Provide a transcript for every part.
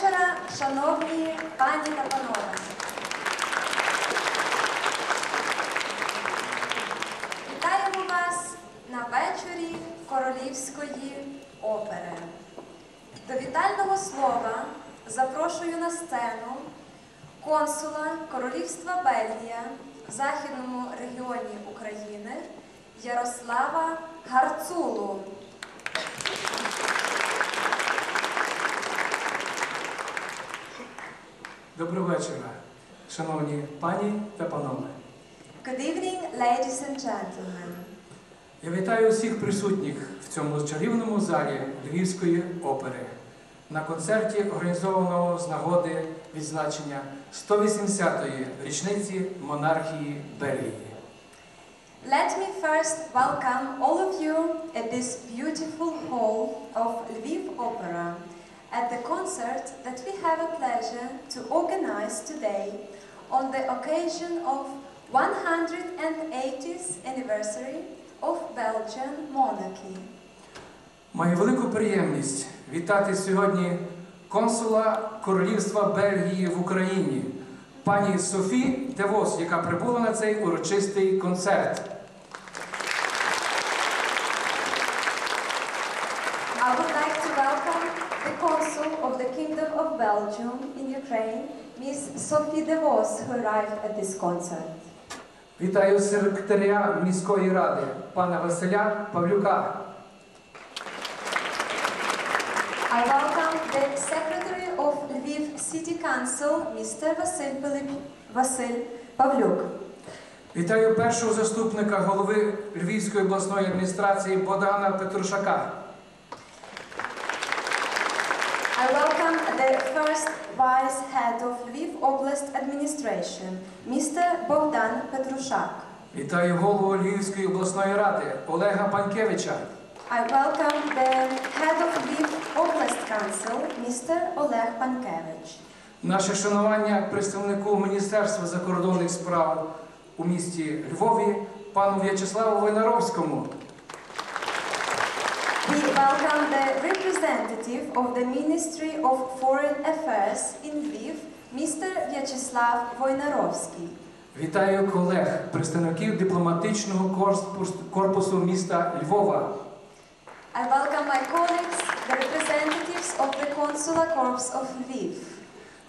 Вечора, шановні пані та панове. Вітаємо вас на вечорі Королівської опери. До вітального слова запрошую на сцену консула Королівства Бельгія в Західному регіоні України Ярослава Гарцулу. Доброго вечора, шановні пані та панове. Good evening, ladies and gentlemen. Я вітаю усіх присутніх в цьому чарівному залі Львівської опери на концерті, організованого з нагоди відзначення 180-ї річниці монархії Бельгії. Let me first welcome all of you at this beautiful hall of Lviv Opera at the concert that we have a pleasure to organize today on the occasion of 180th anniversary of Belgian monarchy. Маю велику приємність вітати сьогодні консула Королівства Бельгії в Україні, пані Софі Девос, яка прибула на цей урочистий концерт. I would like to welcome the Consul of the Kingdom of Belgium in Ukraine, Ms. Sophie De Vos, who arrived at this concert. Вітаю секретаря міської ради пана Василя Павлюка. I welcome the Secretary of Lviv City Council, Mr. Vasil Pilip- Vasil Pavlyuk. Вітаю першого заступника голови Львівської обласної адміністрації Богдана Петрушака. I welcome the first Vice Head of Lviv Oblast Administration, Mr. Bogdan Petrushak. Вітаю голову Львівської обласної ради Олега Панкевича. I welcome the Head of Lviv Oblast Council, Mr. Oleg Pankevich. Наше шанування представнику Міністерства закордонних справ у місті Львові пану В'ячеславу Винаровському. We welcome the representative of the Ministry of Foreign Affairs in Lviv, Mr. Vyacheslav Voinarovsky. Вітаю колег, представників дипломатичного корпусу міста Львова. I welcome my colleagues, the representatives of the Consular Corps of Lviv.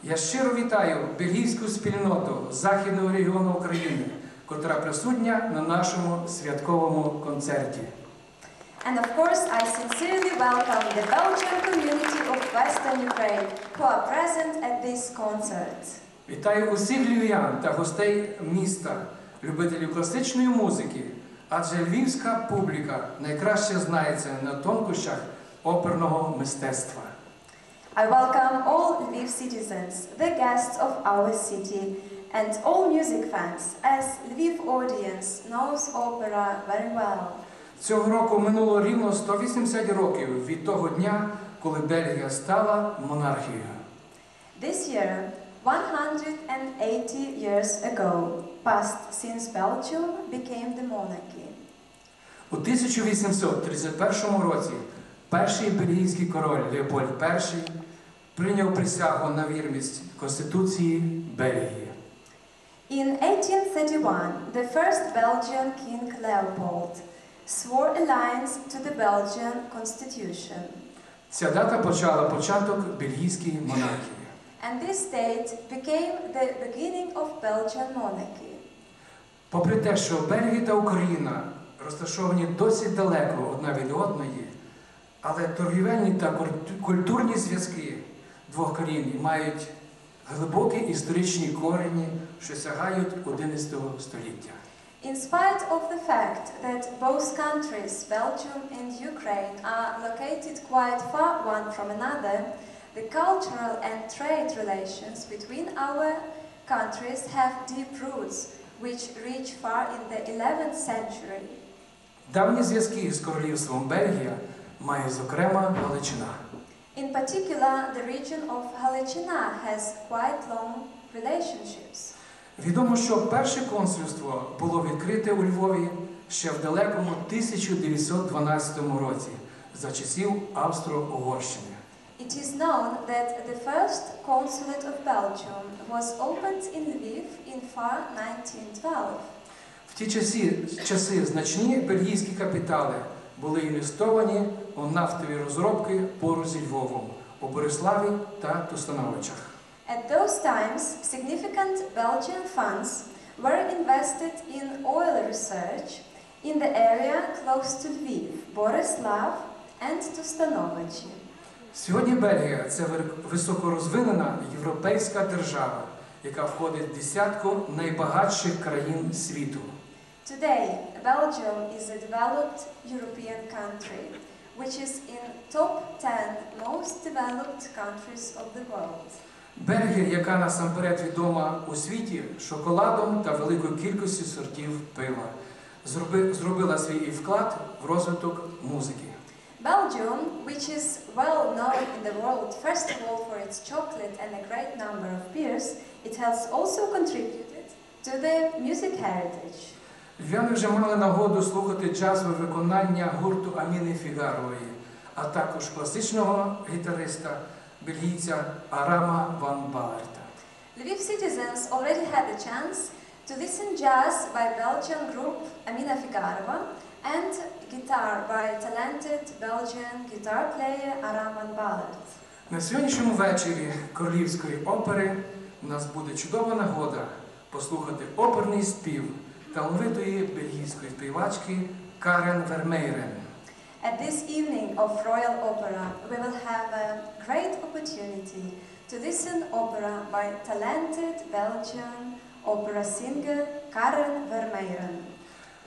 Я щиро вітаю бельгійську спільноту Західного регіону України, котра присутня на нашому святковому концерті. And of course, I sincerely welcome the Belgian community of Western Ukraine who are present at this concert. Вітаю усіх львів'ян та гостей міста, любителів класичної музики, адже львівська публіка найкраще знається на тонкощах оперного мистецтва. I welcome all Lviv citizens, the guests of our city, and all music fans, as Lviv audience knows opera very well. Цього року минуло рівно 180 років від того дня, коли Бельгія стала монархією. This year, 180 years ago, passed since Belgium became the monarchy. У 1831 році перший бельгійський король Леопольд І прийняв присягу на вірність Конституції Бельгії. In 1831, the first Belgian king Leopold swore alliance to the Belgian constitution. Ця дата почала початок бельгійської монархії. And this date became the beginning of Belgian monarchy. Попри те, що Бельгія та Україна розташовані досить далеко одна від одної, але торгівельні та культурні зв'язки двох країн мають глибокі історичні корені, що сягають 11 століття. In spite of the fact that both countries, Belgium and Ukraine, are located quite far one from another, the cultural and trade relations between our countries have deep roots which reach far in the 11th century. Давні зв'язки з королівством Бельгія має зокрема Галичина. In particular, the region of Halachina has quite long relationships. Відомо, що перше консульство було відкрите у Львові ще в далекому 1912 році за часів Австро-Угорщини. It is known that the first consulate of Belgium was opened in Lviv in far 1912. В ті часи, часи значні бельгійські капітали були інвестовані у нафтові розробки поруч зі Львовом у Бориславі та Тустановичах. At those times, significant Belgian funds were invested in oil research in the area close to Lviv, Borislav, and Tustanovici. Сьогодні Бельгія це високорозвинена європейська держава, яка входить в десятку найбагатших країн світу. Today, Belgium is a developed European country, which is in top 10 most developed countries of the world. Бельгія, яка насамперед відома у світі шоколадом та великою кількістю сортів пива, зробила свій вклад в розвиток музики. Belgium, which is well known in the world first of all for its chocolate and a great number of beers, it has also contributed to the music heritage. Львів'яни вже мали нагоду слухати джазове виконання гурту Аміни Фігарової, а також класичного гітариста бельгійця Арама Ван Балерта. Lviv citizens already had the chance to listen jazz by Belgian group Amina Figarova and guitar by talented Belgian guitar player Aram van Ballert. На сьогоднішньому вечорі Королівської опери у нас буде чудова нагода послухати оперний спів талановитої бельгійської співачки Карен Вермейрен. This evening of Royal Opera, we will have a great opportunity to listen opera by talented Belgian opera singer Karen Vermeiren.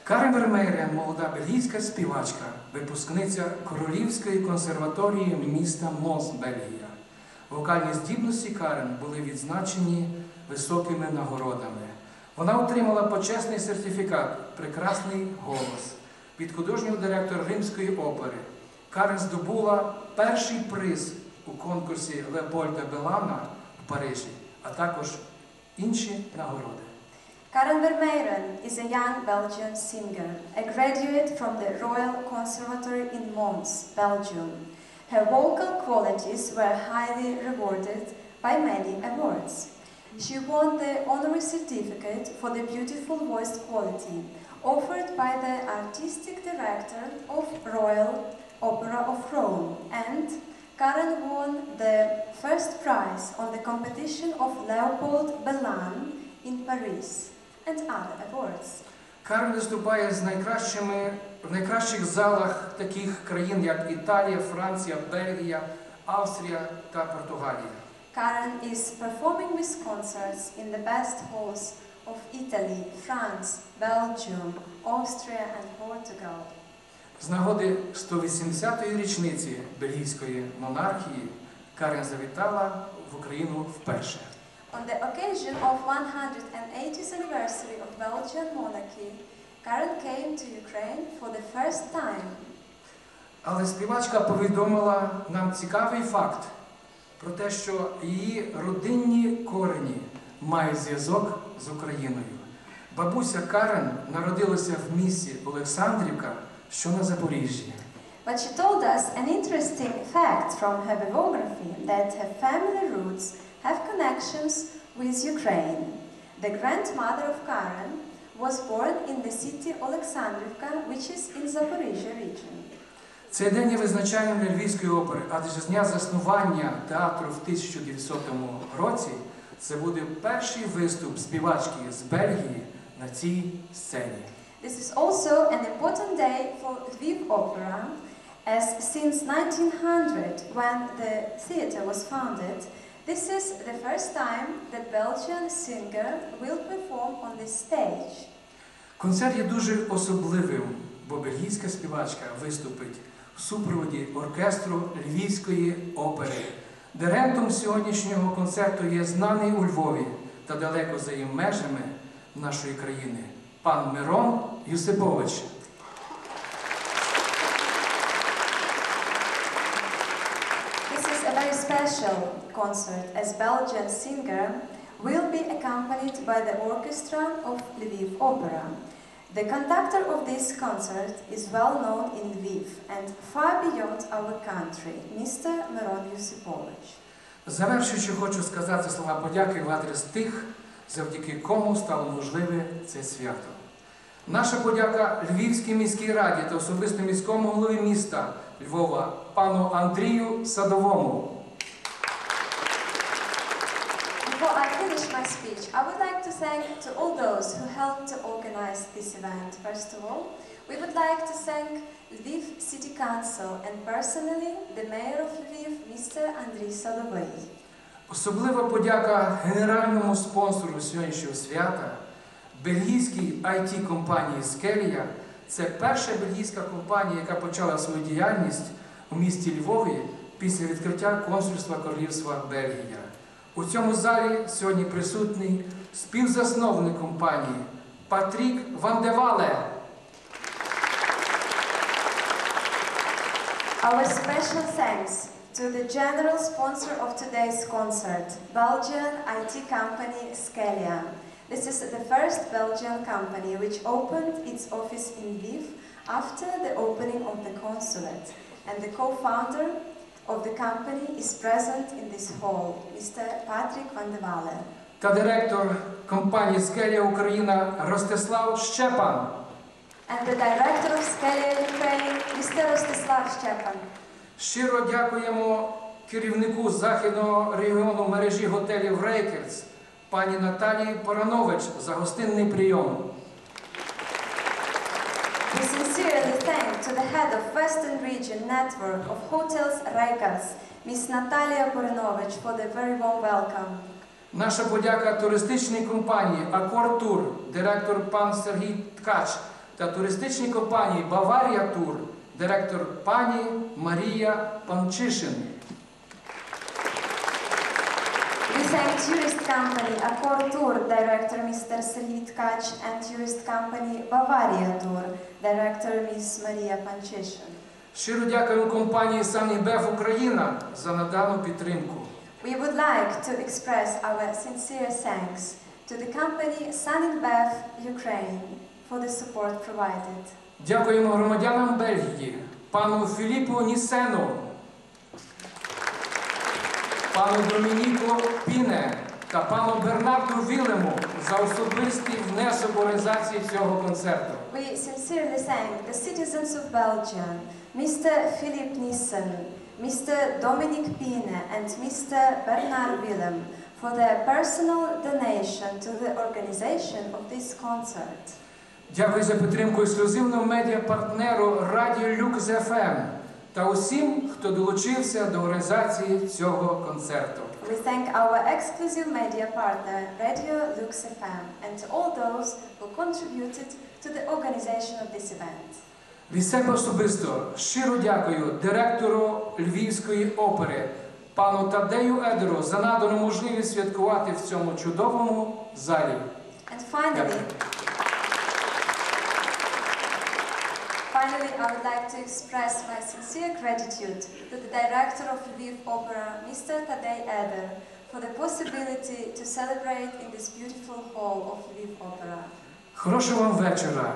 Карен Вермейрен молода бельгійська співачка, випускниця Королівської консерваторії міста Мос, Бельгія. Вокальні здібності Карен були відзначені високими нагородами. Вона отримала почесний сертифікат Прекрасний голос від художнього директора Римської опери. Карен здобула перший приз у конкурсі Леопольда Белана в Парижі, а також інші нагороди. Karen Vermeiren is a young Belgian singer, a graduate from the Royal Conservatory in Mons, Belgium. Her vocal qualities were highly rewarded by many awards. She won the honorary certificate for the beautiful voiced quality offered by the artistic director of Royal Opera of Rome and Karen won the first prize on the competition of Leopold Bellan in Paris and other awards. Карен виступає з найкращими в найкращих залах таких країн, як Італія, Франція, Бельгія, Австрія та Португалія. Karen is performing with concerts in the best halls of Italy, France, Belgium, Austria and Portugal. З нагоди 180-ї річниці бельгійської монархії Карен завітала в Україну вперше. On the occasion of 180th anniversary of Belgian monarchy, Karen came to Ukraine for the first time. Але співачка повідомила нам цікавий факт про те, що її родинні корені мають зв'язок з Україною. Бабуся Карен народилася в місті Олександрівка, що на Запоріжжі. But she told us an interesting fact from her biography that her family roots have connections with Ukraine. The grandmother of Karen was born in the city Alexandrivka, which is in Zaporizhia region. Цей день є визначальним для Львівської опери, адже з дня заснування театру в 1900 році це буде перший виступ співачки з Бельгії на цій сцені. This is also an important day for Lviv Opera, as since 1900, when the theatre was founded, this is the first time that Belgian singer will perform on this stage. Концерт є дуже особливим, бо бельгійська співачка виступить в супроводі оркестру Львівської опери. Директором сьогоднішнього концерту є знаний у Львові та далеко за її межами нашої країни пан Мирон Юсипович. Special concert, as Belgian singer will be accompanied by the orchestra of Lviv Opera. The conductor of this concert is well known in Lviv and far beyond our country, Mr. Miron Yusipovich. Завершуючи, хочу сказати слова подяки в адрес тих, завдяки кому стало можливе це свято. Наша подяка Львівській міській раді та особисто міському голові міста Львова, пану Андрію Садовому. Before I finish my speech, I would like to thank to all those who helped to organize this event. First of all, we would like to thank Lviv City Council and personally the mayor of Lviv, Mr. Andriy Sadovay. Особлива подяка генеральному спонсору сьогоднішнього свята, бельгійській it компанії Скелія. Це перша бельгійська компанія, яка почала свою діяльність у місті Львові після відкриття консульства Королівства Бельгія. У цьому залі сьогодні присутній співзасновник компанії Патрік Вандевале. Our special thanks to the general sponsor of today's concert, Belgian IT company Scalia. This is the first Belgian company which opened its office in Lviv after the opening of the consulate. And the co-founder of the company is present in this hall, Mr. Patrick van de Walle. та директор компанії Скелія Україна Ростислав Щепан. And the director of Scalia Ukraine, Mr. Rostislav Szczepan. Щиро дякуємо керівнику західного регіону мережі готелів Рейкерс, пані Наталії Паранович за гостинний прийом. We sincerely thank to the head of Western Region Network of Hotels Regas, Miss Natalia Porinovich, for the very warm welcome. Наша подяка туристичній компанії Акор Тур, директор пан Сергій Ткач та туристичній компанії Баварія Тур, директор пані Марія Панчишин. We thank tourist company Accor Tour director Mr. Serhii Tkach and tourist company Bavaria Tour director Miss Maria Panchishin. Щиро дякуємо компанії Санібеф Україна за надану підтримку. We would like to express our sincere thanks to the company Saninbev Ukraine for the support provided. Дякуємо громадянам Бельгії, пану Філіпу Нісену, пану Домініку Піне та пану Бернарду Вілему за особистий внесок в організації цього концерту. We sincerely thank the citizens of Belgium, Mr. Philip Nissen, Mr. Dominic Pine, and Mr. Bernard Willem for their personal donation to the organization of this concert. Дякую за підтримку ексклюзивного медіапартнеру Радіо Люкс ФМ та усім, хто долучився до організації цього концерту. We thank our exclusive media partner, Radio Lux FM, and to all those who contributed to the organization of this event. Від себе особисто щиро дякую директору Львівської опери пану Тадею Едеру за надану можливість святкувати в цьому чудовому залі. And finally, Finally, I would like to express my sincere gratitude to the director of Lviv Opera, Mr. Tadej Eder, for the possibility to celebrate in this beautiful hall of Lviv Opera. Хорошого вам вечора,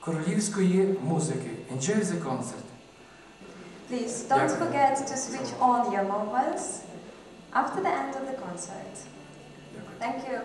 королівської музики. Enjoy the concert. Please don't yeah. forget to switch on your mobiles after the end of the concert. Yeah. Thank you.